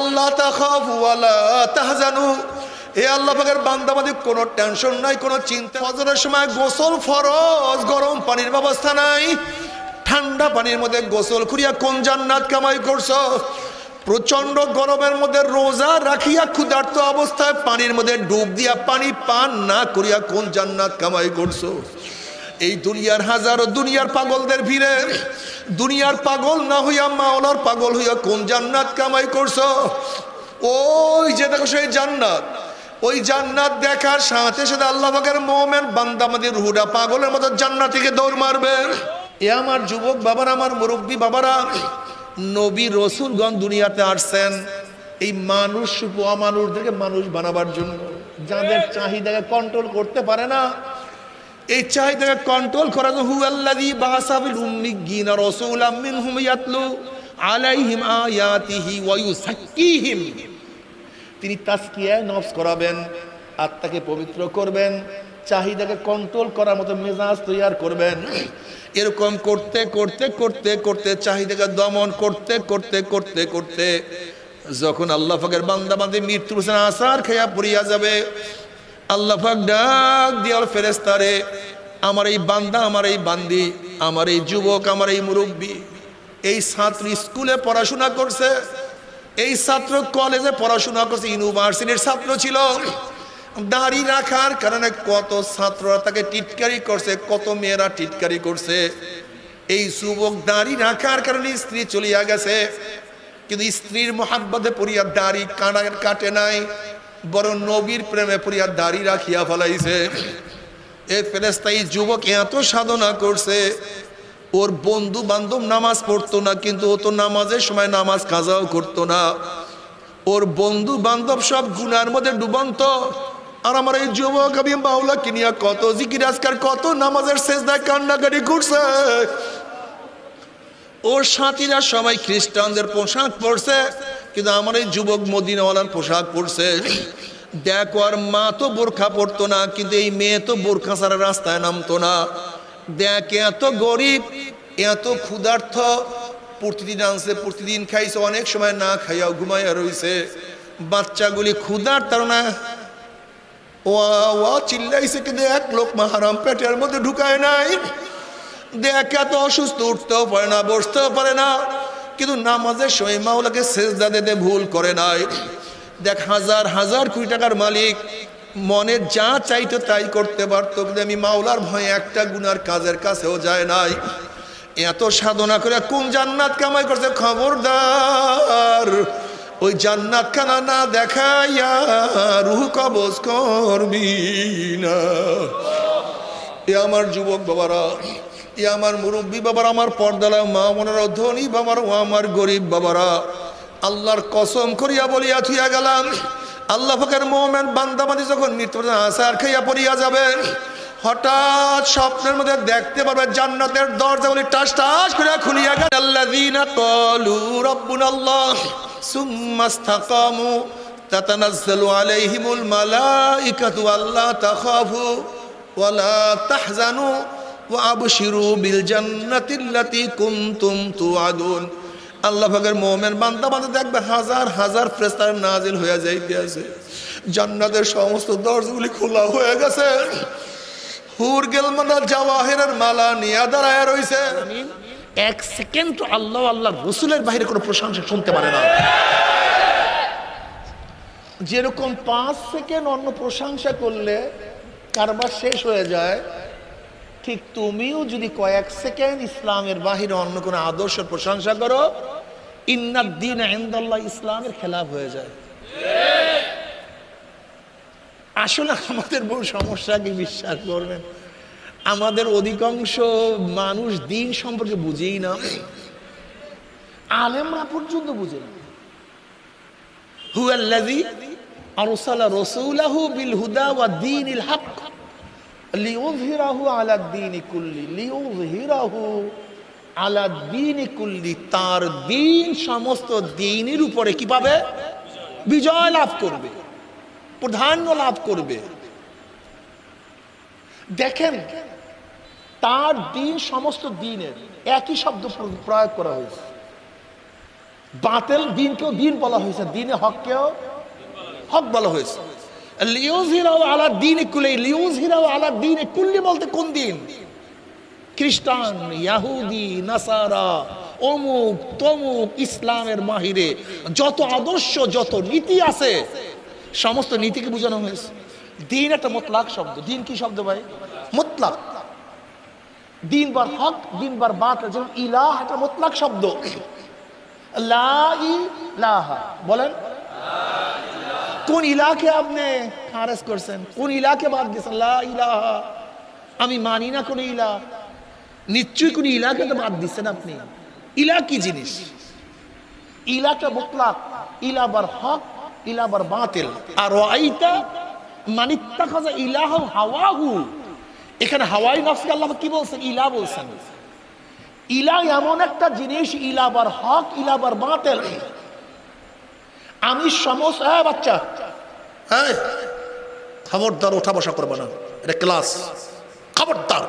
আল্লাহ তাখাফু ওয়ালা তাহজানু। এ আল্লাহ পাকের বান্দাবাদী, কোনো টেনশন নাই, কোনো চিন্তা ফজরের সময় গোসল ফরজ, গরম পানির ব্যবস্থা নাই। ঠান্ডা পানির মধ্যে গোসল করিয়া কোন জান্নাত কামাই করছ? প্রচণ্ড গরমের মধ্যে রোজা রাখিয়া ক্ষুধার্ত অবস্থায় পানির মধ্যে ডুব দিয়া পানি পান না করিয়া কোন জান্নাত কামাই করছ? এই দুনিয়ার হাজারো দুনিয়ার পাগলদের ভিড়ে। দুনিয়ার পাগল না হইয়া মাওলার পাগল হইয়া কোন জান্নাত কামাই করছ? ওই যে দেখো সেই জান্নাত। ওই জান্নাত দেখার সাথে সাথে আল্লাহ পাকের মোমেন বান্দামাদের রুহুডা পাগলের মতো জান্নাত থেকে দৌড় মারবে। এ আমার যুবক বাবারা, আমার মুরব্বী বাবারা, নবী রসুলগণ দুনিয়াতে আসছেন। এই মানুষ, অমানুষদেরকে মানুষ বানাবার জন্য। যাদের চাহিদাকে কন্ট্রোল করতে পারে না এই চাহিদাকে কন্ট্রোল করার জন্য হুয়াল্লাযী বাসাবিল উম্মিয়িনা রাসূলাম মিনহুম ইয়াতলু আলাইহিম আয়াতিহি ওয়া ইউসাক্কিহিম। তিনি তাসকিয়া নফস করাবেন, আত্মাকে পবিত্র করবেন, চাহিদাকে কন্ট্রোল করার মতো মেজাজ তৈয়ার করবেন। এরকম করতে করতে করতে করতে, চাহিদাকে দমন করতে করতে করতে করতে যখন আল্লাহ ফাকের বান্দা বান্দি হোসেন আসার খেয়া পড়িয়া যাবে আল্লাহ ডাক দিয়াল ফেরেস্তারে আমার এই বান্দা, আমার এই বান্দি, আমার এই যুবক, আমার এই মুরব্বী, এই ছাত্র স্কুলে পড়াশোনা করছে, এই ছাত্র কলেজে পড়াশোনা করছে, ইউনিভার্সিটির ছাত্র ছিল, দাড়ি রাখার কারণে কত ছাত্ররা তাকে টিটকারি করছে, কত মেয়েরা টিটকারি করছে, এই যুবক দাড়ি রাখার কারণে স্ত্রী চলিয়া গেছে, কিন্তু স্ত্রীর মহাব্বতে পড়িয়া দাড়ি কাটে নাই বড় নবীর প্রেমে পড়িয়া দাড়ি রাখিয়া ফেলাইছে। এ ফেরেস্তাই যুবক এত সাধনা করছে, ওর বন্ধু বান্ধব নামাজ পড়তো না, কিন্তু ও তো নামাজের সময় নামাজ কাজাও করতো না। ওর বন্ধু বান্ধব সব গুনার মধ্যে ডুবন্ত। আর আমার এই যুবক, আমি বাউলা কিনিয়া কত জিকির, আজকার কত নামাজের শেষদায় কান্নাকাটি করছে। ওর সাথীরা সবাই খ্রিস্টানদের পোশাক পরছে কিন্তু আমার এই যুবক মদিনাওয়ালার পোশাক পরছে। দেখো আর মা তো বোরখা পরতো না, কিন্তু এই মেয়ে তো বোরখা ছাড়া রাস্তায় নামতো না। দেখ, এত গরিব, এত ক্ষুধার্থ প্রতিদিন আনছে, প্রতিদিন খাইছে, অনেক সময় না খাইয়া ঘুমাইয়া রইছে। বাচ্চাগুলি ক্ষুধার তার না ওয়া ওয়া চিল্লাইছে কিন্তু এক লোক মাহারাম পেটের মধ্যে ঢুকায় নাই। দেখ, এত অসুস্থ, উঠতেও পারে না, বসতেও পারে না। কিন্তু নামাজের সময় মাওলাকে সেজদা দিতে ভুল করে নাই। দেখ, হাজার হাজার কোটি টাকার মালিক মনের যা চাইতো তাই করতে পারতো, কিন্তু আমি মাওলার ভয়ে একটা গুনার কাজের কাছেও যায় নাই। এত সাধনা করে কোন জান্নাত কামাই করছে? খবরদার, ওই জান্নাত খানা না দেখাইয়া রুহ কবজ করবি না। এ আমার যুবক বাবারা এ আমার মুরব্বী বাবার, আমার পর্দালা মা মনের ধনী বাবারা, ও আমার গরিব বাবারা, আল্লাহর কসম করিয়া বলিয়া থুইয়া গেলাম, আল্লাহ ফাকের মোমেন বান্দাবাদি যখন মৃত্যু আসার খাইয়া পড়িয়া যাবে, হঠাৎ স্বপ্নের মধ্যে দেখতে পারবে জান্নাতের দরজাগুলি টাস টাস করে খুলিয়া গেল। আল্লাযীনা ক্বালু রাব্বুনাল্লাহ, সুম্মা ইসতাকামু, তাতানাজ্জালু আলাইহিমুল মালাইকাতু আল্লা তাখাফু ওয়ালা তাহজানু। ওয়াবশিরু বিল জান্নাতিল্লাতী কুনতুম তুআদুন। আল্লাহ পাকের মোমেন বান্দা বান্দা দেখবে হাজার হাজার ফেরেশতা নাজিল হয়ে যাইতে আছে। জান্নাতের সমস্ত দরজাগুলি খোলা হয়ে গেছে। হুর গেলমানার জাওয়াহিরের মালা নিয়ে দাঁড়ায় রইছে। এক সেকেন্ড তো আল্লাহ আল্লাহ রসুলের বাইরে কোনো প্রশংসা শুনতে পারে না। যেরকম পাঁচ সেকেন্ড অন্য প্রশংসা করলে কারবার শেষ হয়ে যায় ঠিক তুমিও যদি কয়েক সেকেন্ড ইসলামের বাহিরে অন্য কোনো আদর্শের প্রশংসা করো ইন্নাদ্দিন আইন্দাল্লাহ ইসলামের খেলাফ হয়ে যায়। আসলে আমাদের বড় সমস্যা কি বিশ্বাস করবেন? আমাদের অধিকাংশ মানুষ দিন সম্পর্কে বুঝেই না। আলেমরা পর্যন্ত বুঝে না। হুয়াল্লাযী আরসালা রাসূলাহু বিল হুদা ওয়া দীনিল হক লিইয়ুযহিরাহু আলা কুল্লি লিইয়ুযহিরাহু আলা কুল্লি তার দিন, সমস্ত দিনের উপরে কি পাবে? বিজয় লাভ করবে লাভ করবে। দেখেন, তার দিন, সমস্ত দিনের একই শব্দ প্রয়োগ করা হয়েছে। বাতেল দিনকেও দিন বলা হয়েছে, দিনে হককেও হক বলা হয়েছে। লিউজ হিরাও আলা দিন কুলে লিউজ হিরাও আলা দিন কুল্লি বলতে কোন দিন খ্রিস্টান, ইয়াহুদি, নাসারা, অমুক, তমুক, ইসলামের মাহিরে। যত আদর্শ, যত নীতি আছে, সমস্ত নীতিকে বোঝানো হয়েছে। দিন একটা মোতলাক শব্দ। দিন কি শব্দ ভাই? মোতলাক। দিন বার হক দিন বার বাত যেমন ইলাহ একটা মোতলাক শব্দ। লা ইলাহা বলেন কোন ইলাকে আপনি খারেজ করছেন? কোন ইলাকে বাদ দিয়েছেন? ইলাহা। আমি মানি না কোন ইলা নিশ্চয়ই কোন ইলাকে তো বাদ দিচ্ছেন আপনি। ইলা কি জিনিস? ইলাটা মুতলাক। ইলাবার হক ইলাবার বাতিল। আর আইতা মানিত্তা খাজা ইলাহ হাওয়াহু। এখানে হাওয়াই নফসকে আল্লাহ কি বলছেন? ইলা বলছেন। ইলা এমন একটা জিনিস ইলাবার হক ইলাবার বাতিল। আমি সমস্ত হ্যাঁ বাচ্চা হ্যাঁ খবরদার ওঠা বসা করবো না এটা ক্লাস খবরদার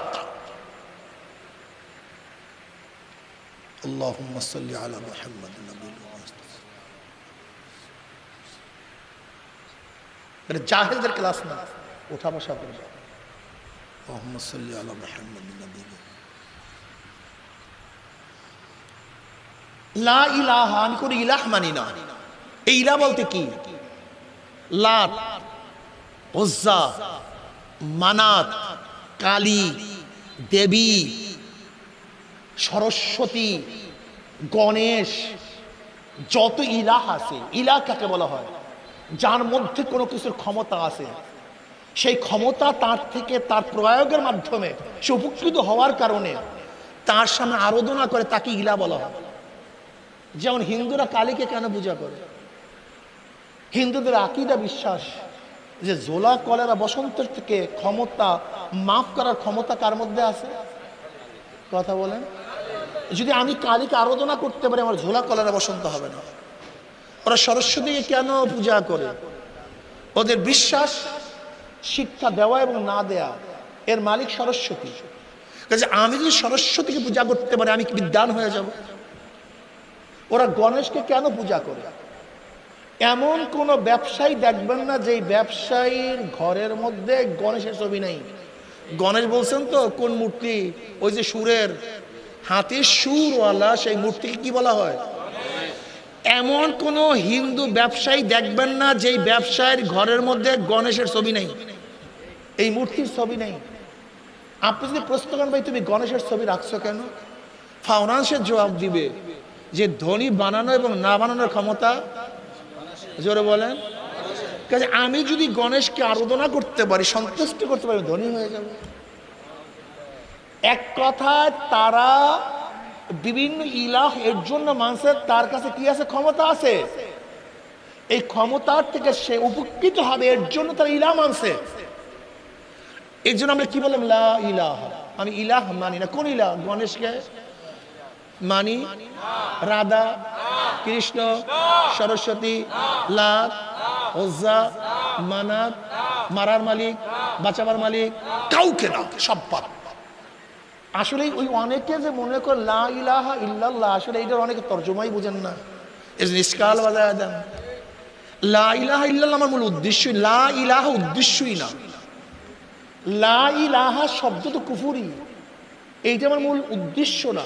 اللهم صل على محمد النبي এটা জাহেলদের ক্লাস না ওঠা বসা করবে اللهم صل على محمد النبي লা ইলাহা আমি কোনো ইলাহ মানি না এই ইলা বলতে কি? লাত ওজ্জা মানাত, কালী, দেবী, সরস্বতী, গণেশ, যত ইলাহ আছে ইলাহ কাকে বলা হয়? যার মধ্যে কোনো কিছুর ক্ষমতা আছে। সেই ক্ষমতা তার থেকে তার প্রয়োগের মাধ্যমে, সে উপকৃত হওয়ার কারণে তার সামনে আরাধনা করে তাকে ইলা বলা হয়। যেমন হিন্দুরা কালীকে কেন পূজা করে? হিন্দুদের আকিদা বিশ্বাস যে জোলা, কলেরা, বসন্তের থেকে ক্ষমতা, মাফ করার ক্ষমতা কার মধ্যে আছে? কথা বলেন। যদি আমি কালীকে আরাধনা করতে পারি, আমার ঝোলা কলেরা, বসন্ত হবে না। ওরা সরস্বতীকে কেন পূজা করে? ওদের বিশ্বাস, শিক্ষা দেওয়া এবং না দেয়া, এর মালিক সরস্বতী। কাজে আমি যদি সরস্বতীকে পূজা করতে পারি, আমি কি বিদ্যান হয়ে যাব? ওরা গণেশকে কেন পূজা করে? এমন কোন ব্যবসায়ী দেখবেন না যে ব্যবসায়ীর ঘরের মধ্যে গণেশের ছবি নেই। গণেশ বলছেন তো, কোন মূর্তি? ওই যে সুরের। হাতির সুরওয়ালা, সেই মূর্তিকে কি বলা হয়? এমন কোন হিন্দু ব্যবসায়ী দেখবেন না যেই ব্যবসায়ীর ঘরের মধ্যে গণেশের ছবি নেই। এই মূর্তির ছবি নেই। আপনি যদি প্রশ্ন করেন, ভাই, তুমি গণেশের ছবি রাখছো কেন? ফাউনান্সের জবাব দিবে যে ধনী বানানো এবং না বানানোর ক্ষমতা জোরে বলেন। কাজে আমি যদি গণেশকে আরাধনা করতে পারি, সন্তুষ্ট করতে পারি ধনী হয়ে যাব। এক কথায় তারা বিভিন্ন ইলাহ এর জন্য মানুষের তার কাছে কি আছে? ক্ষমতা আছে। এই ক্ষমতার থেকে সে উপকৃত হবে, এর জন্য তারা ইলাহ মানছে। এর জন্য আমরা কি বললাম? লা ইলাহ। আমি ইলাহ মানি না। কোন ইলাহ? গণেশকে মানি? রাধা। কৃষ্ণ, সরস্বতী লাত ওজ্জা, মানাত, মারার মালিক, বাঁচাবার মালিক, কাউকে না, সব পাপ। আসলে ওই অনেকে যে মনে করে লা ইলাহা ইল্লাল্লাহ, আসলে এইটার অনেকে তর্জমাই বুঝেন না। এই নিষ্কাল বাজায় দেন। লা ইলাহা ইল্লাল্লাহ আমার মূল উদ্দেশ্যই, লা ইলাহা উদ্দেশ্যই না। লা ইলাহা শব্দ তো কুফুরি। এইটা আমার মূল উদ্দেশ্য না।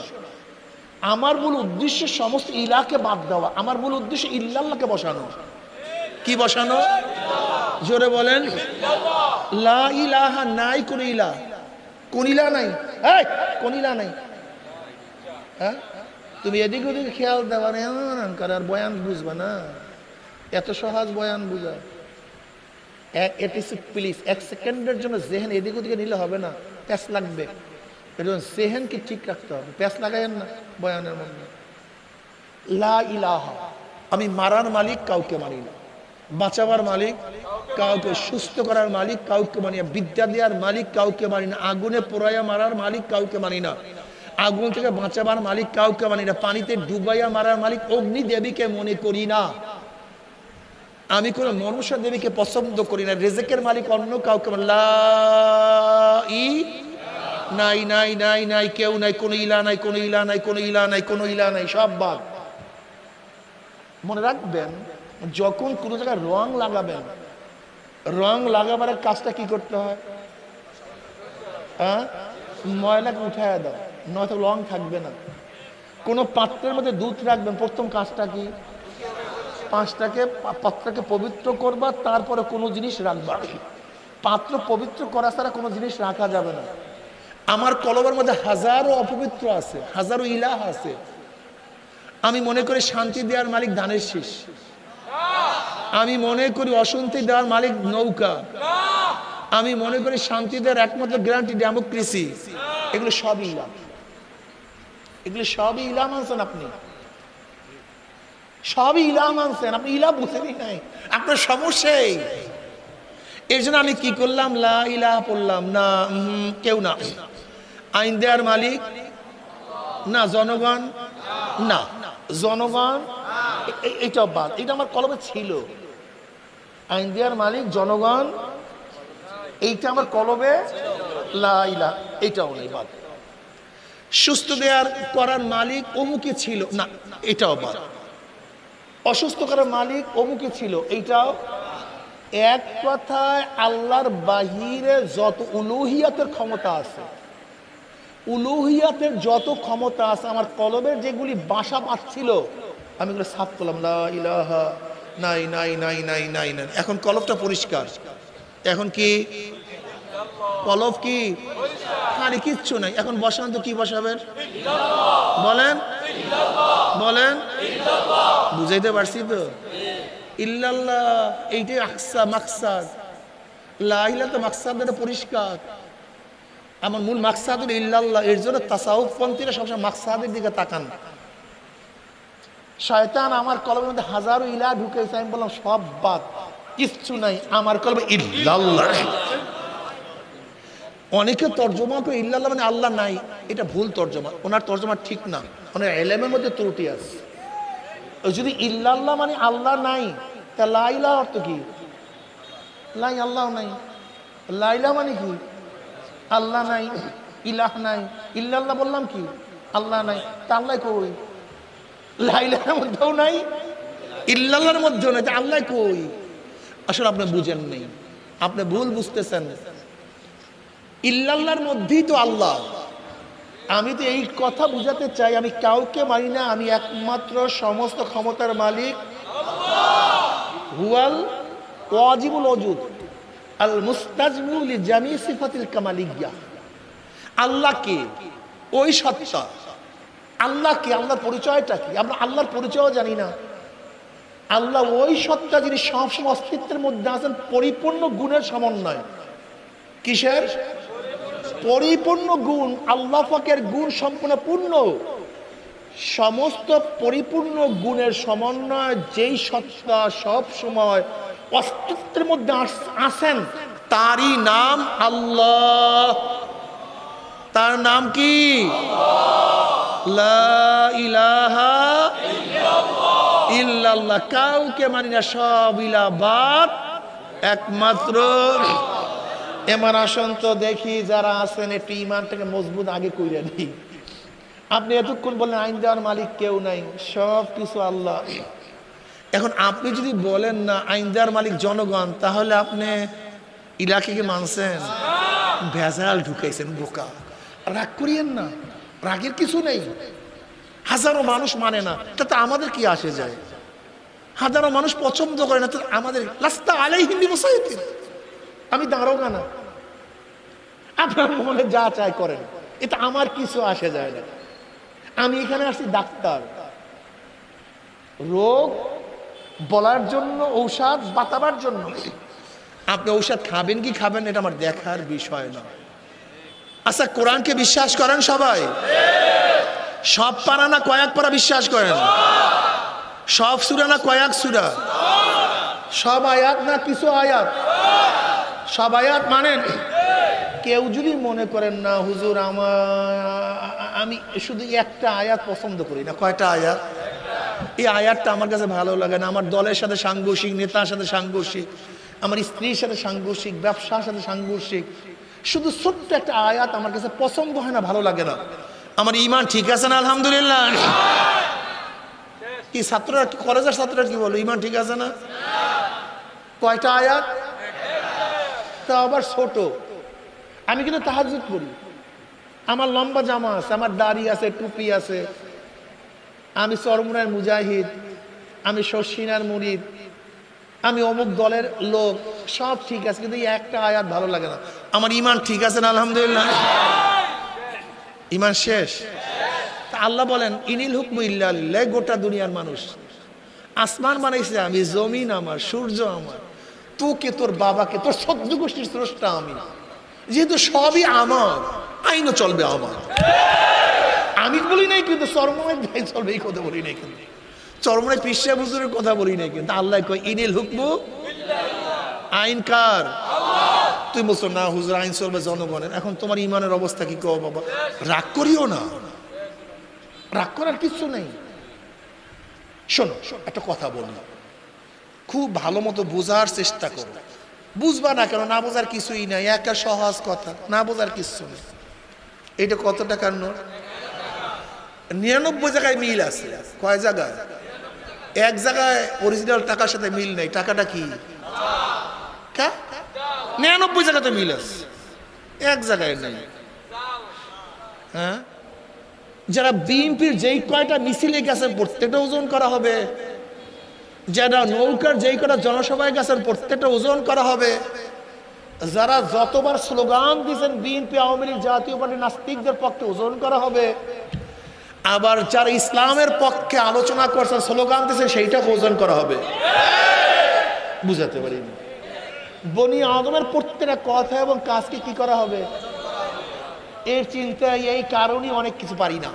আমার মূল উদ্দেশ্য সমস্ত ইলাকে বাদ দেওয়া। আমার মূল উদ্দেশ্য ইল্লাল্লাহকে বসানো। কি বসানো? জোরে বলেন। লা ইলাহা নাই, কোন ইলাহ। কোন ইলা নাই? এই, কোন ইলা নাই? হ্যাঁ? তুমি এদিক ওদিক খেয়াল দেওয়া নেই। করে আর বয়ান বুঝবা না। এত সহজ বয়ান বুঝা। এক এটি প্লিজ এক সেকেন্ডের জন্য জেহেন এদিক ওদিকে নিলে হবে না। প্যাস লাগবে। জেহেনকে ঠিক রাখতে হবে। লাগাইয়েন না বয়ানের মধ্যে। আমি মারার মালিক, কাউকে মানি না। বাঁচাবার মালিক, কাউকে সুস্থ করার মালিক, কাউকে মানি না। বিদ্যা দেওয়ার মালিক, কাউকে মানি না। আগুনে পোড়াইয়া মারার মালিক, কাউকে মানি না। আগুন থেকে বাঁচাবার মালিক, কাউকে মানি না। পানিতে ডুবাইয়া মারার মালিক অগ্নি দেবীকে মনে করি না। আমি কোন মনুষ্য দেবীকে পছন্দ করি না। রেজেকের মালিক অন্য কাউকে লা ই নাই নাই নাই নাই, কেউ নাই, কোনো ইলা নাই, কোনো ইলা নাই, কোনো ইলা নাই, কোনো ইলা নাই, সব বাদ। মনে রাখবেন, যখন কোনো জায়গায় রং লাগাবেন, রং লাগাবার কাজটা কি করতে হয়? হ্যাঁ ময়লাকে উঠায় দাও, নয়তো রং থাকবে না। কোনো পাত্রের মধ্যে দুধ রাখবেন, প্রথম কাজটা কি? পাঁচটাকে, পাত্রকে পবিত্র করবা, তারপরে কোনো জিনিস রাখবা। পাত্র পবিত্র করা ছাড়া কোনো জিনিস রাখা যাবে না। আমার কলবের মধ্যে হাজারো অপবিত্র আছে, হাজারো ইলাহ আছে। আমি মনে করি শান্তি দেওয়ার মালিক ধানের শীষ। আমি মনে করি অশান্তি দেওয়ার মালিক নৌকা। আমি মনে করি শান্তি দেওয়ার একমাত্র গ্যারান্টি ডেমোক্রেসি এগুলো সব ইলাম এগুলো সবই ইলাম আনছেন আপনি। সবই ইলাম আনছেন আপনি ইলা বুঝেনি নাই। আপনার সমস্যাই এর জন্য আমি কি করলাম? লা ইলাহা পড়লাম। না কেউ না। আইন দেওয়ার মালিক? না, জনগণ? না। জনগণ? এটা বাদ। এটা আমার কলমে ছিল। আইন দেওয়ার মালিক, জনগণ? এইটা আমার কলবে লা ইলাহা এটাও নেই, বাদ। সুস্থ দেওয়ার করার মালিক অমুকে ছিল। না, এটাও বাদ। অসুস্থ করার মালিক অমুকে ছিল। এইটাও এক কথায় আল্লাহর বাহিরে যত উলুহিয়াতের ক্ষমতা আছে উলুহিয়াতের যত ক্ষমতা আছে, আমার কলবের যেগুলি বাসা বাঁধছিল, আমি এগুলো সাফ করলাম, লা ইলাহা, নাই নাই নাই নাই নাই নাই। এখন কলবটা পরিষ্কার। এখন কি? কলব কি? খালি কিচ্ছু নাই। এখন বসান তো কি বসাবেন? বলেন। বলেন। বুঝাইতে পারছি তো? ইল্লাল্লাহ, এইটাই আকসা, মাকসাদ। লাইলা তো মাকসাদ পরিষ্কার। আমার মূল মাকসাদ হলো ইল্লাল্লাহ, এর জন্য তাসাউফ পন্থীরা সবসময় মাকসাদের দিকে তাকান। শয়তান আমার কলমের মধ্যে হাজারো ইলা ঢুকেছে, আমি বললাম, সব বাদ, কিচ্ছু নাই, আমার কলমে ইল্লাল্লাহ। অনেকে তর্জমা করে ইল্লাল্লাহ মানে আল্লাহ নাই, এটা ভুল তর্জমা, ওনার তর্জমা ঠিক না, ওনার এলেমের মধ্যে ত্রুটি আছে। যদি ইল্লাল্লাহ মানে আল্লাহ নাই, তা লাইলা অর্থ কি? লাই আল্লাহ নাই লাইলা মানে কি? আল্লাহ নাই, ইলাহ নাই। ইল্লাল্লাহ বললাম কি? আল্লাহ নাই। তা আল্লাহ কই? লাইলার মধ্যেও নাই, ইল্লাল্লাহর মধ্যেও নাই। তা আল্লাহ কই? আসলে আপনি বুঝেন নেই। আপনি ভুল বুঝতেছেন। ইল্লাল্লাহর মধ্যেই তো আল্লাহ। আমি তো এই কথা বুঝাতে চাই, আমি কাউকে মানি না। আমি একমাত্র সমস্ত ক্ষমতার মালিক। হুয়াল ওয়াজিবুল অজুদ আল মুস্তাজমুল জামি সিফাতিল কামালিয়া আল্লাহ কে ওই সত্তা আল্লাহ কে আল্লাহর পরিচয়টা কি আমরা আল্লাহর পরিচয়ও জানি না। আল্লাহ ওই সত্তা যিনি সবসময় অস্তিত্বের মধ্যে আছেন, পরিপূর্ণ গুণের সমন্বয়। কিসের? পরিপূর্ণ গুণ, আল্লাহ পাকের গুণ সম্পূর্ণ পূর্ণ। সমস্ত পরিপূর্ণ গুণের সমন্বয়, যেই সত্তা সব সময় অস্তিত্বের মধ্যে আস- আছেন তারই নাম আল্লাহ। তার নাম কি? ইল্লাল্লাহ। কাউকে মানি না, সব ইলাবাদ একমাত্র। এমন আসন তো দেখি যারা আছেন, একটু ইমানটাকে মজবুত আগে কইরা আপনি এতক্ষণ বললেন আইন দেওয়ার মালিক কেউ নাই সব কিছু আল্লাহ। এখন আপনি যদি বলেন না আইন দেওয়ার মালিক, জনগণ, তাহলে আপনি ইলাকিকে মানছেন? ভেজাল ঢুকাইছেন বোকা। রাগ করিয়েন না। রাগের কিছু নেই। হাজারো মানুষ মানে না, তাতে আমাদের কি আসে যায়? হাজারো মানুষ পছন্দ করে না তো আমাদের লাস্তা আলাই হিন্দি বসাইতে আমি দাঁড়োগা না। আপনার মনে যা চাই করেন। এটা আমার কিছু আসে যায় না। আমি এখানে আসছি ডাক্তার। রোগ বলার জন্য ঔষধ বাতাবার জন্য। আপনি ঔষধ খাবেন কি খাবেন এটা আমার দেখার বিষয় না। আচ্ছা কোরআনকে বিশ্বাস করেন সবাই? সব পারা না কয়েক পারা বিশ্বাস করেন? সব সুরা না কয়েক সুরা? সব আয়াত না কিছু আয়াত? সব আয়াত মানেন? কেউ যদি মনে করেন না হুজুর আমার আমি শুধু একটা আয়াত পছন্দ করি না কয়টা আয়াত? এই আয়াতটা আমার কাছে ভালো লাগে না। আমার দলের সাথে সাংঘর্ষিক, নেতার সাথে সাংঘর্ষিক, আমার স্ত্রীর সাথে সাংঘর্ষিক, ব্যবসার সাথে সাংঘর্ষিক। শুধু ছোট্ট একটা আয়াত আমার কাছে পছন্দ হয় না, ভালো লাগে না। আমার ইমান ঠিক আছে না, আলহামদুলিল্লাহ? কি ছাত্ররা কি, কলেজের ছাত্ররা কি বলো, ইমান ঠিক আছে না? কয়টা আয়াত? তা আবার ছোট। আমি কিন্তু তাহাজুদ করি আমার লম্বা জামা আছে, আমার দাড়ি আছে, টুপি আছে। আমি চরমুনার মুজাহিদ, আমি শশিনার মুরিদ, আমি অমুক দলের লোক, সব ঠিক আছে, কিন্তু একটা আয়াত ভালো লাগে না। আমার ইমান ঠিক আছে না, আলহামদুলিল্লাহ? ইমান শেষ? তা আল্লাহ বলেন, ইনিল হুকম ইল্লাহ গোটা দুনিয়ার মানুষ। আসমান বানাইছে আমি, জমিন আমার, সূর্য আমার। তোকে, তোর বাবাকে, তোর সদ্য গোষ্ঠীর স্রষ্টা আমি। যেহেতু সবই আমার, আইনও চলবে আমার। আমি বলি নাই কিন্তু চরমায় ভাই চলবে, এই কথা বলি নাই কিন্তু। চরমায় পিসা বুজুরের কথা বলি নাই কিন্তু। আল্লাহ কয়, ইনিল হুকমু আইন কার? তুই বলছো না হুজুর, আইন চলবে জনগণের। এখন তোমার ইমানের অবস্থা কি কো বাবা? রাগ করিও না। রাগ করার কিছু নেই। শোনো, একটা কথা বলি। খুব ভালো মতো বোঝার চেষ্টা করো। বুঝবা না কেন, না বোঝার কিছুই নাই। একটা সহজ কথা, না বোঝার কিছু নেই। এটা কত টাকার নোট? নিরানব্বই জায়গায় মিল আছে। কয় জায়গায়? এক জায়গায় অরিজিনাল টাকার সাথে মিল নেই। টাকাটা কি? নিরানব্বই জায়গাতে মিল আছে। এক জায়গায় নেই। হ্যাঁ? যারা বিএনপির যেই কয়টা মিছিলে গেছেন, প্রত্যেকটা ওজন করা হবে। যারা নৌকার যেই কটা জনসভায় গেছেন, প্রত্যেকটা ওজন করা হবে। যারা যতবার স্লোগান দিয়েছেন, বিএনপি, আওয়ামী লীগ, জাতীয় পার্টি, নাস্তিকদের পক্ষে ওজন করা হবে। আবার যারা ইসলামের পক্ষে আলোচনা করছেন স্লোগান দিয়েছেন সেইটা ওজন করা হবে। বুঝাতে পারিনি বনি আদমের প্রত্যেকটা কথা এবং কাজকে কি করা হবে? এর চিন্তায়, এই কারণেই অনেক কিছু পারি না।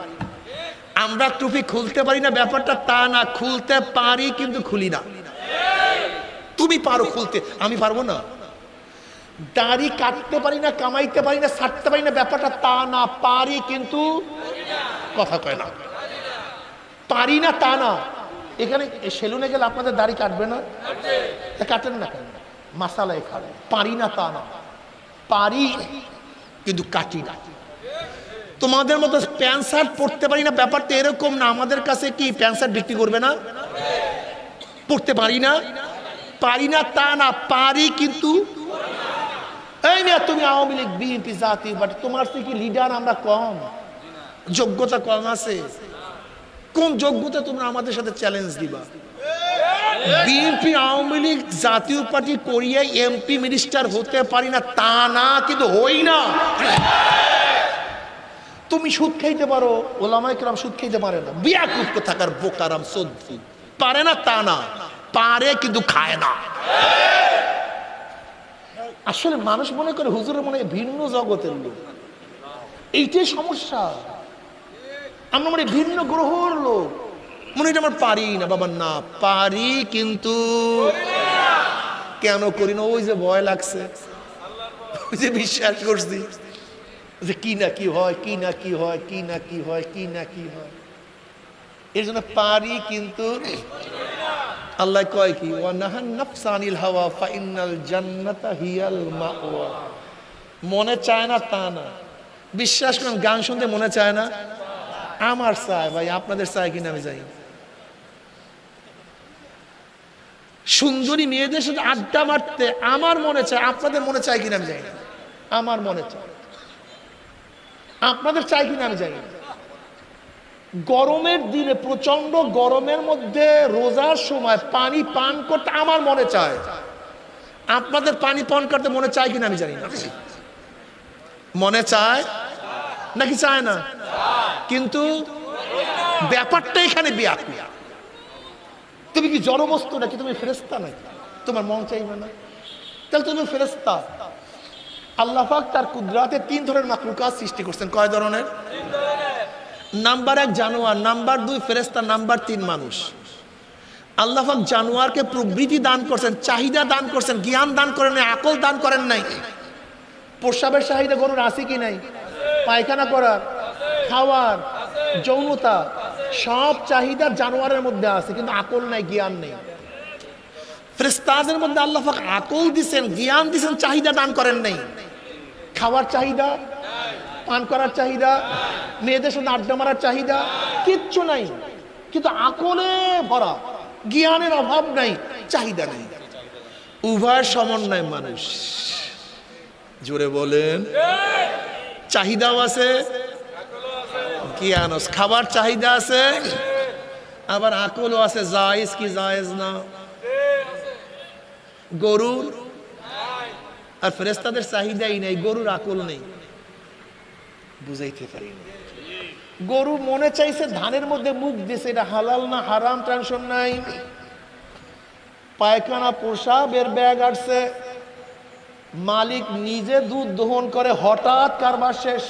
আমরা টুপি খুলতে পারি না, ব্যাপারটা তা না। খুলতে পারি কিন্তু খুলি না। তুমি পারো খুলতে, আমি পারব না। দাড়ি কাটতে পারি না, কামাইতে পারি না ছাড়তে পারি না, ব্যাপারটা তা না। পারি কিন্তু কথা কয় না। পারি না তা না। এখানে সেলুনে গেলে আপনাদের দাড়ি কাটবে না? কাটেন না কেন? মাসালায় খাবে পারি না তা না। পারি, কিন্তু কাটি না। তোমাদের মতো প্যান্ট শার্ট পরতে পারি না, ব্যাপারটা এরকম না। আমাদের কাছে কি প্যান্ট শার্ট বিক্রি করবে না? পড়তে পারি না? পারি না তা না। পারি কিন্তু এই মেয়ে তুমি আওয়ামী লীগ, বিএনপি জাতীয় বাট তোমার থেকে লিডার আমরা কম? যোগ্যতা কম আছে? কোন যোগ্যতা তোমরা আমাদের সাথে চ্যালেঞ্জ দিবা? বিএনপি আওয়ামী লীগ জাতীয় পার্টি করিয়ে এমপি মিনিস্টার হতে পারি না, তা না, কিন্তু হই না। তুমি সুদ খাইতে পারো ওলামাই কেরাম সুদ খাইতে পারে না। বিয়া কুপ্ত থাকার বোকারাম সদ্দি পারে না, তা না। পারে, কিন্তু খায় না। আসলে মানুষ মনে করে হুজুরের মনে ভিন্ন জগতের লোক। এইটাই সমস্যা। আমরা মনে ভিন্ন গ্রহর লোক। মনে হয় আমার পারি না, বাবা, না, পারি কিন্তু কেন করি না? ওই যে ভয় লাগছে। ওই যে বিশ্বাস করছি যে কি না কি হয়, কি না কি হয়, কি না কি হয়, কি না কি হয়। এর জন্য পারি কিন্তু আল্লাহ কয় কি নাফসানিল হাওয়া ফাইনাল জান্নাতা হিয়াল মাওয়া। মনে চায় না তা না। বিশ্বাস করেন, গান শুনতে মনে চায় না। আমার চায় ভাই, আপনাদের চায় কিনা আমি যাই সুন্দরী মেয়েদের সাথে আড্ডা মারতে আমার মনে চায় আপনাদের মনে চায় কিনা আমি যাই আমার মনে চায় আপনাদের চাই কিনা আমি না। গরমের দিনে প্রচণ্ড গরমের মধ্যে রোজার সময় পানি পান করতে আমার মনে চায় আপনাদের পানি পান করতে মনে চায় কিনা আমি জানি না। মনে চায় নাকি চায় না? কিন্তু ব্যাপারটা এখানে বিয়াকুয়া তুমি কি জড়বস্তু নাকি তুমি ফেরেস্তা নাকি? তোমার মন চাইবে না। তাহলে তুমি ফেরেস্তা আল্লাহ পাক তার কুদরাতে তিন ধরনের মাকলুকাত সৃষ্টি করছেন। কয় ধরনের? নাম্বার এক জানোয়ার, নাম্বার দুই ফেরেস্তা নাম্বার তিন মানুষ। আল্লাহ পাক জানোয়ারকে প্রবৃতি দান করছেন, চাহিদা দান করছেন, জ্ঞান দান করেন নাই, আকল দান করেন নাই। প্রস্রাবের চাহিদা গরুর আছে কি নাই? পায়খানা করার, খাওয়ার, যৌনতা, সব চাহিদা জানোয়ারের মধ্যে আছে, কিন্তু আকল নাই, জ্ঞান নেই। ফ্রেস্তাদের মধ্যে আল্লাহ আকল দিছেন, জ্ঞান দিছেন, চাহিদা দান করেন নাই। খাওয়ার চাহিদা, পান করার চাহিদা, মেয়েদের সাথে আড্ডা মারার চাহিদা, কিচ্ছু নাই। কিন্তু আকলে ভরা, জ্ঞানের অভাব নাই, চাহিদা নেই। উভয় সমন্বয় মানুষ। জোরে বলেন। চাহিদাও আছে। কি আনস? খাবার চাহিদা আছে। আবার আকলও আছে, জায়েজ কি জায়েজ না। গরুর আর ফেরেস্তাদের চাহিদাই নেই, গরুর আকল নেই। বুঝাইতে পারি গরু মনে চাইছে ধানের মধ্যে মুখ দিছে, এটা হালাল না, হারাম, টেনশন নাই। পায়খানা প্রসাবের ব্যাগ আসছে মালিক নিজে দুধ দহন করে, হঠাৎ কারবার শেষ।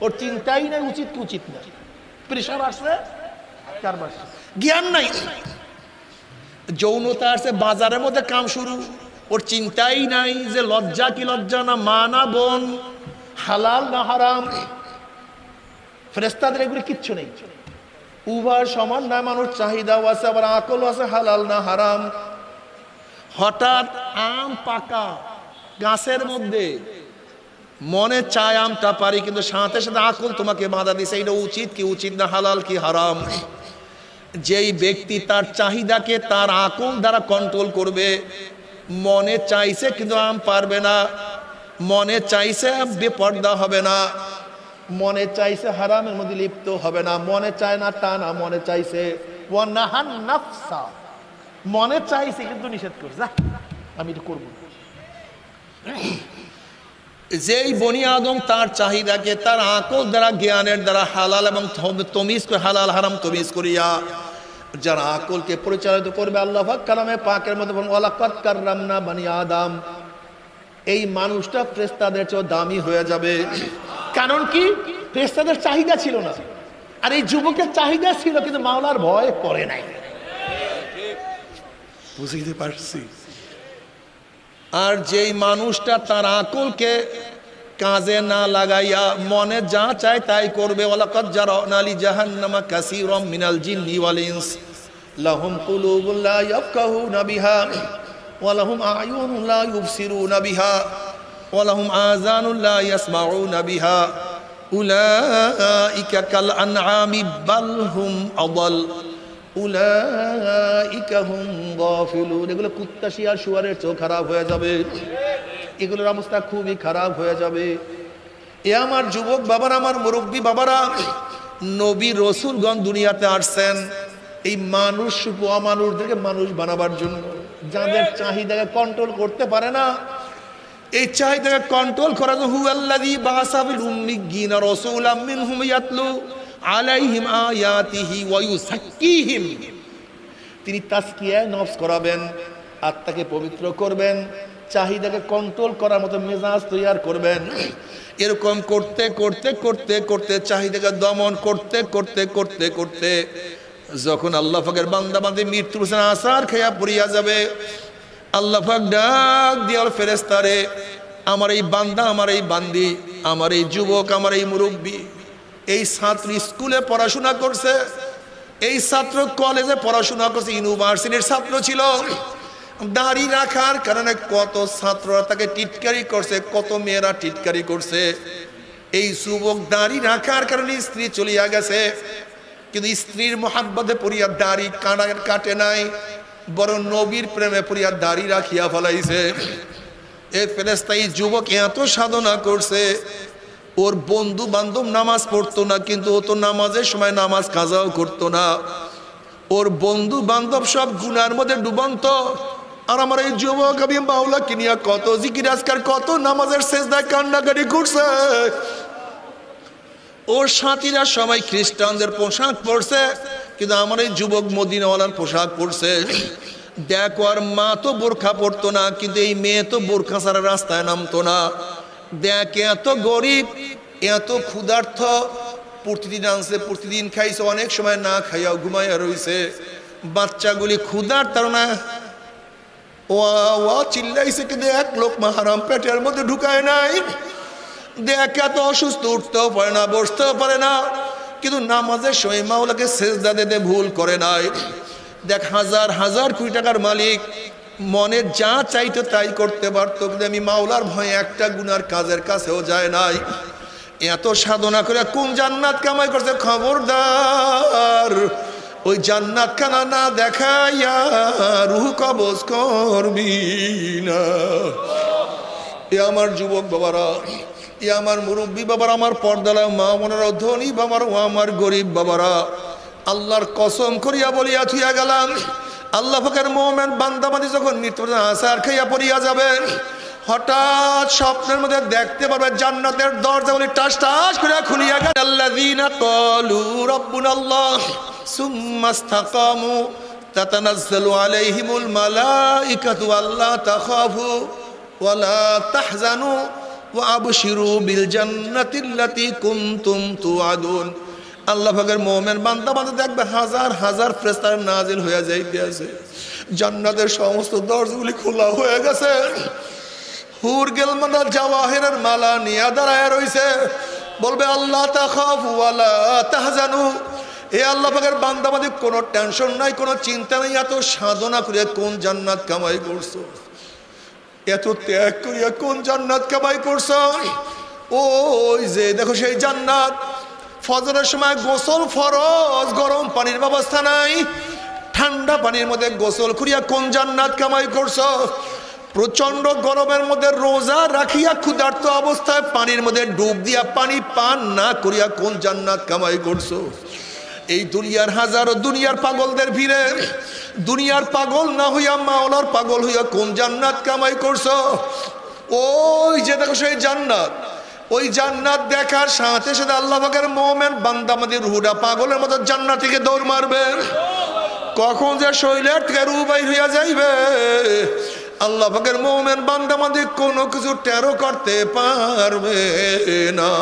ওর চিন্তাই নাই, উচিত উচিত না। প্রেশার আসছে, কারবার। জ্ঞান নাই যৌনতা আসছে, বাজারের মধ্যে কাম শুরু। ওর চিন্তাই নাই যে লজ্জা কি লজ্জা না, মা না বোন, হালাল না হারাম। ফ্রেস্তাদের এগুলো কিচ্ছু নেই। উভয় সমান না, মানুষ চাহিদাও আছে, আবার আকলও আছে, হালাল না হারাম। হঠাৎ আম পাকা গাছের মধ্যে। মনে চায় আমটা পারি, কিন্তু সাথে সাথে আকল তোমাকে বাধা দিছে। এটা উচিত কি, উচিত না, হালাল কি, হারাম? যেই ব্যক্তি তার চাহিদাকে তার আকল দ্বারা কন্ট্রোল করবে, মনে চাইছে কিন্তু আম পারবে না, মনে চাইছে বেপর্দা হবে না, মনে চাইছে হারামের মধ্যে লিপ্ত হবে না, মনে চায় না তা না, মনে চাইছে মনে চাইছে কিন্তু নিষেধ করছে আমি এটা করব না। যেই বনি আদম তার চাহিদাকে, তার আকল দ্বারা, জ্ঞানের দ্বারা হালাল এবং তমিজ করে, হালাল, হারাম তমিজ করিয়া, যারা আকলকে পরিচালিত করবে আল্লাহ কালামে পাকের মধ্যে ওয়ালাকাদ কাররামনা বানি আদম। এই মানুষটা ফ্রেস্তাদের চেয়েও দামি হয়ে যাবে। কারণ কি? ফ্রেস্তাদের চাহিদা ছিল না। আর এই যুবকের চাহিদা ছিল, কিন্তু মাওলার ভয় করে নাই। বুঝতে পারছি। আর যেই মানুষটা তার আকলকে কাজে না লাগাইয়া মনে যা চায় তাই করবে। ওয়ালাকাদ জারানালি জাহান্নামা কাসীরাম মিনাল জিন্নি ওয়াল ইনস। লাহুম কুলুবুন লা ইয়াফকাহুনা বিহা ওয়া লাহুম আ'য়ুনুন লা ইউবসিরুনা বিহা ওয়া লাহুম আযানুন লা ইয়াসমাউনা বিহা। উলাইকা আনআমি বাল হুম এগুলো কুত্তা শিয়াল শুয়ারের চোখ খারাপ হয়ে যাবে। এগুলোর অবস্থা খুবই খারাপ হয়ে যাবে। এ আমার যুবক বাবারা, আমার মুরব্বী বাবারা, নবী রসুলগণ দুনিয়াতে আসছেন। এই মানুষ অমানুষদেরকে মানুষ বানাবার জন্য। যাদের চাহিদাকে কন্ট্রোল করতে পারে না, এই চাহিদাকে কন্ট্রোল করার জন্য হুয়াল্লাযী বাসাবিল উম্মিয়িনা রাসূলাম মিনহুম ইয়াতলু। আলাইহিম আয়াতিহি ওয়া ইউসাক্কিহিম। তিনি তাজকিয়া, নফস করাবেন, আত্মাকে পবিত্র করবেন, চাহিদাকে কন্ট্রোল করার মতো মেজাজ তৈয়ার করবেন। এরকম করতে করতে করতে করতে, চাহিদাকে দমন করতে করতে করতে করতে যখন আল্লাহ ফাকের বান্দা বান্দি মৃত্যুর হোসেন আসার খেয়া পড়িয়া যাবে, আল্লাহ ফাক ডাক দিয়াল ফেরেস্তারে আমার এই বান্দা, আমার এই বান্দি, আমার এই যুবক, আমার এই মুরব্বী এই ছাত্র স্কুলে পড়াশোনা করছে। এই ছাত্র কলেজে পড়াশোনা করছে, ইউনিভার্সিটির ছাত্র ছিল। দাড়ি রাখার কারণে কত ছাত্ররা তাকে টিটকারি করছে, কত মেয়েরা টিটকারি করছে। এই যুবক দাড়ি রাখার কারণে স্ত্রী চলিয়া গেছে। কিন্তু স্ত্রীর মহাব্বতে পড়িয়া দাড়ি কাটা কাটে নাই, বরং নবীর প্রেমে পড়িয়া দাড়ি রাখিয়া ফেলাইছে। এ ফেরেস্তাই যুবক এত সাধনা করছে ওর বন্ধু বান্ধব নামাজ পড়তো না, কিন্তু ও তো নামাজের সময় নামাজ কাজাও করতো না। ওর বন্ধু বান্ধব সব গুনার মধ্যে ডুবন্ত। আর আমার এই যুবক আমি বাউলা কিনিয়া কত জিকির আজকার কত নামাজের শেষদায় কান্নাকাটি করছে। ওর সাথীরা সবাই খ্রিস্টানদের পোশাক পরছে, কিন্তু আমার এই যুবক মদিনাওয়ালার পোশাক পরছে। দেখো, আর মা তো বোরখা পরতো না, কিন্তু এই মেয়ে তো বোরখা ছাড়া রাস্তায় নামতো না। দেখ, এত গরিব, এত ক্ষুধার্থ, প্রতিদিন আনছে, প্রতিদিন খাইছে, অনেক সময় না খাইয়াও ঘুমাইয়া রইছে। বাচ্চাগুলি ক্ষুধার তার না। ওয়া কিন্তু লোক মাহারাম পেটের মধ্যে ঢুকায় নাই। দেখ, এত অসুস্থ, উঠতেও পারে না, বসতেও পারে না। কিন্তু ভুল করে নাই। দেখ, হাজার হাজার কোটি টাকার মালিক মনে যা চাইতো তাই করতে পারতো, কিন্তু আমি মাওলার ভয়ে একটা গুনার কাজের কাছেও যায় নাই। এত সাধনা করে কোন জান্নাত কামাই করছে? খবরদার, ওই জান্নাত খানা না দেখাইয়া রুহ কবজ করবি না। এ আমার যুবক বাবারা, এ আমার মুরব্বী বাবারা, আমার পর্দালা মা মনেরা ধনী বাবারা ও আমার গরিব বাবারা, আল্লাহর কসম করিয়া বলিয়া থুইয়া গেলাম আল্লাহ ফকের মোমেন বান্দাবাদি যখন মৃত্যু আসার খাইয়া পড়িয়া যাবে, হঠাৎ স্বপ্নের মধ্যে দেখতে পারবে জান্নাতের দরজাগুলি টাস টাস করে খুলিয়া গেল আল্লাহ দিন কলু রব্বুন আল্লাহ সুম্মা ইসতাকামু, তাতানাজ্জালু আলাইহিমুল মালাঈকাতু আল্লাহ তাখাফু ওয়ালা তাহজানু, ওয়া আবশিরু বিল জান্নাতিল্লাতী কুনতুম তুআদুন। আল্লাহ পাকের মোমেন বান্দা বান্দা দেখবে হাজার হাজার ফেরেশতার নাজিল হয়ে যাইতে আছে জান্নাতের সমস্ত দরজাগুলি খোলা হয়ে গেছে। হুর গেল মালা জাওয়াহিরের মালা নিয়ে দাঁড়ায় রইছে। বলবে, আল্লাহ তাখাফু ওয়ালা তাহজানু। এ আল্লাহ পাকের বান্দা বান্দি, কোনো টেনশন নাই, কোনো চিন্তা নাই, এত সাধনা করে কোন জান্নাত কামাই করছ? এত ত্যাগ করিয়া কোন জান্নাত কামাই করছ? ওই যে দেখো সেই জান্নাত। ফজরের সময় গোসল ফরজ, গরম পানির ব্যবস্থা নাই। ঠান্ডা পানির মধ্যে গোসল করিয়া কোন জান্নাত কামাই করছ? প্রচণ্ড গরমের মধ্যে রোজা রাখিয়া ক্ষুধার্ত অবস্থায় পানির মধ্যে ডুব দিয়া পানি পান না করিয়া কোন জান্নাত কামাই করছ? এই দুনিয়ার হাজারো দুনিয়ার পাগলদের ভিড়ে, দুনিয়ার পাগল না হইয়া মাওলার পাগল হইয়া কোন জান্নাত কামাই করছ? ওই যে দেখো সেই জান্নাত। ওই জান্নাত দেখার সাথে সাথে আল্লাহ পাকের মোমেন বান্দামাদের রুহুডা পাগলের মতো জান্নাত থেকে দৌড় মারবে। কখন যে শৈলের থেকে রুবাই হইয়া যাইবে। আল্লাহ পাকের মোমেন বান্দামাদি কোনো কিছু টেরো করতে পারবে না।